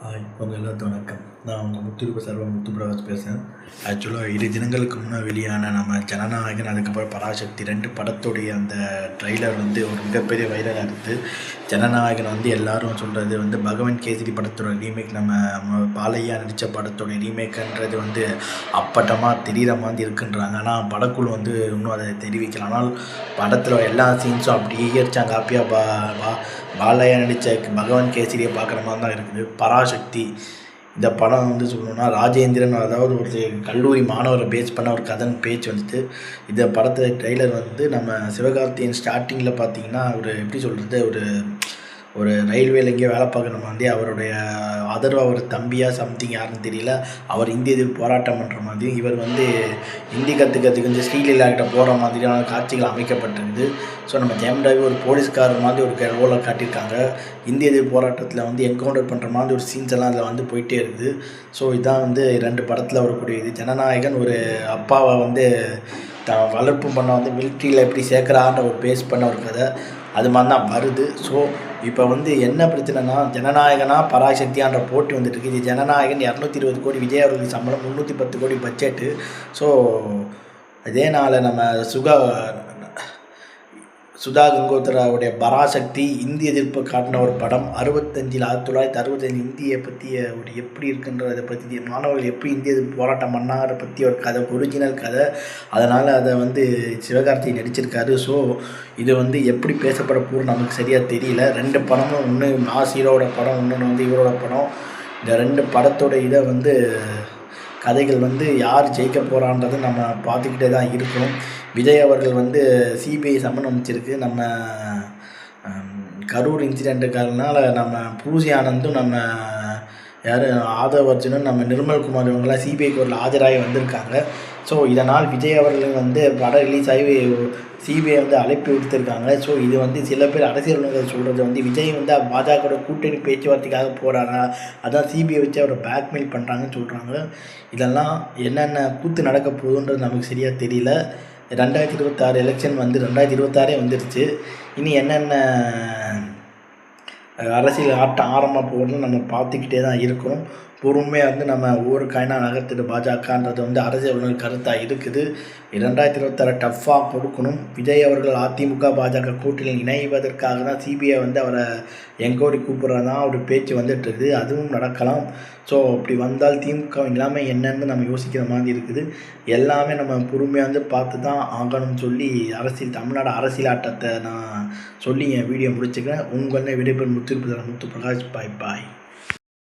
Hi உங்கள் எல்லாத்துக்கும் வணக்கம். நான் உங்கள் முத்துருப்பு சர்வ முத்து பேசுகிறேன் ஆக்சுவலாக இரு தினங்களுக்கு முன்னே வெளியான நம்ம ஜனநாயகன் அதுக்கப்புறம் பராசக்தி ரெண்டு படத்துடைய அந்த ட்ரெய்லர் வந்து ஒரு மிகப்பெரிய வைரலாக இருக்குது ஜனநாயகன் வந்து எல்லாரும் சொல்கிறது வந்து பகவன் கேசரி படத்தோட ரீமேக் நம்ம பாலையா நடித்த படத்தோட ரீமேக்குன்றது வந்து அப்பட்டமாக தெரிகிற மாதிரி இருக்குன்றாங்க. ஆனால் படக்குழு வந்து இன்னும் அதை தெரிவிக்கல. ஆனால் படத்தில் எல்லா சீன்ஸும் அப்படியே இயற்சாங்க காப்பியாக பா பா பாலையா நடித்த பகவான் கேசரியை பார்க்குற மாதிரி தான் இருக்குது. பராசக்தி. இந்த படம் வந்து சொல்லணும்னா ராஜேந்திரன் அதாவது ஒரு கல்லூரி மாணவரை பேஸ் பண்ண ஒரு கதன் பேச்சு வந்துட்டு இந்த படத்தில் ட்ரெய்லர் வந்து நம்ம சிவகார்த்தியின் ஸ்டார்டிங்கில் பார்த்தீங்கன்னா ஒரு எப்படி சொல்கிறது ஒரு ஒரு ரயில்வேல எங்கேயோ வேலை பார்க்குற மாதிரி அவருடைய அதர்வா அவர் தம்பியாக சம்திங் யாருன்னு தெரியல. அவர் இந்திய எதிர்ப்பு போராட்டம் பண்ணுற மாதிரியும் இவர் வந்து ஹிந்தி கற்றுக்கிறதுக்கு வந்து ஸ்ரீலீலாக்கிட்ட போகிற மாதிரியான காட்சிகள் அமைக்கப்பட்டிருக்குது. ஸோ நம்ம ஜெயம் ரவி ஒரு போலீஸ்காரர் மாதிரி ஒரு ரோலை காட்டியிருக்காங்க. இந்திய எதிர்ப்பு போராட்டத்தில் வந்து என்கவுண்டர் பண்ணுற மாதிரி ஒரு சீன்ஸ் எல்லாம் அதில் வந்து போயிட்டே இருக்குது. ஸோ இதுதான் வந்து ரெண்டு படத்தில் வரக்கூடிய இது ஜனநாயகன் ஒரு அப்பாவை வந்து த வளர்ப்பு பண்ண வந்து மிலிட்ரியில் எப்படி சேர்க்குறான்ற ஒரு பேஸ் பண்ண ஒரு கதை. அது மாதிரி தான் வருது. ஸோ இப்போ வந்து என்ன பிரச்சனைனா ஜனநாயகனா பராசக்தியான்ற போட்டி வந்துட்டு இருக்கு. இது ஜனநாயகன் இரநூத்தி இருபது கோடி விஜய் அவர்களுக்கு சம்பளம் முந்நூற்றி பத்து கோடி பட்ஜெட்டு ஸோ அதே நாளில் நம்ம சுகா சுதா கங்கோத்ராவுடைய பராசக்தி இந்திய எதிர்ப்பு காட்டின ஒரு படம். அறுபத்தஞ்சில் ஆயிரத்தி தொள்ளாயிரத்தி அறுபத்தஞ்சு இந்தியை பற்றிய ஒரு எப்படி இருக்குன்றதை பற்றி மாணவர்கள் எப்படி இந்திய எதிர்ப்பு போராட்டம் பண்ணாங்கிற பற்றி ஒரு கதை ஒரிஜினல் கதை. அதனால் அதை வந்து சிவகார்த்தி நடிச்சிருக்காரு. ஸோ இது வந்து எப்படி பேசப்பட நமக்கு சரியாக தெரியல. ரெண்டு படமும் ஒன்று மாஸ் ஹீரோட படம் இன்னொன்று வந்து இவரோட படம். இந்த ரெண்டு படத்தோட இதை வந்து கதைகள் வந்து யார் ஜெயிக்க போகிறான்றது நம்ம பார்த்துக்கிட்டே தான் இருக்கணும். விஜய் அவர்கள் வந்து சிபிஐ சம்மன் அமைச்சிருக்கு. நம்ம கரூர் இன்சிடெண்ட்டுக்காரனால நம்ம பூசி ஆனந்தும் நம்ம யார் ஆதவ் அர்ஜுனும் நம்ம நிர்மல்குமார் இவங்களாம் சிபிஐ கோர்ட்டில் ஆஜராகி வந்திருக்காங்க. ஸோ இதனால் விஜய் அவர்கள் வந்து படம் ரிலீஸ் ஆகி சிபிஐ வந்து அழைப்பு விடுத்திருக்காங்க. ஸோ இது வந்து சில பேர் அரசியல் நிபுணர்கள் சொல்கிறது வந்து விஜய் வந்து பாஜகவோட கூட்டணி பேச்சுவார்த்தைக்காக போகிறாரா அதான் சிபிஐ வச்சு அவரை பிளாக்மெயில் பண்ணுறாங்கன்னு சொல்கிறாங்க இதெல்லாம் என்னென்ன கூத்து நடக்க போகுதுன்றது நமக்கு சரியாக தெரியல. ரெண்டாயிரத்தி இருபத்தாறு எலெக்ஷன் வந்து ரெண்டாயிரத்தி இருபத்தாறே வந்துருச்சு. இனி என்னென்ன அரசியல் ஆட்டம் ஆரம்ப போகணும்னு நம்ம பார்த்துக்கிட்டே தான் இருக்கணும். பொறுமையாக வந்து நம்ம ஒவ்வொரு காயினாக நகர்த்திட்டு பாஜகன்றது வந்து அரசியல் கருத்தாக இருக்குது. இரண்டாயிரத்தி இருபத்தாறு டஃப்பாக கொடுக்கணும். விஜய் அவர்கள் அதிமுக பாஜக கூட்டணியில் இணைவதற்காக தான் சிபிஐ வந்து அவரை எங்கோடி கூப்பிட்றதா ஒரு பேச்சு வந்துட்டு இருக்குது. அதுவும் நடக்கலாம். ஸோ அப்படி வந்தால் திமுக எல்லாமே என்னன்னு நம்ம யோசிக்கிற மாதிரி இருக்குது. எல்லாமே நம்ம பொறுமையாக வந்து பார்த்து தான் ஆகணும்னு சொல்லி அரசியல் தமிழ்நாடு அரசியல் ஆட்டத்தை நான் சொல்லி என் வீடியோ முடிச்சுக்கிறேன். உங்களே விடைபெறும் முத்து முத்து பிரகாஷ் பாய் பாய்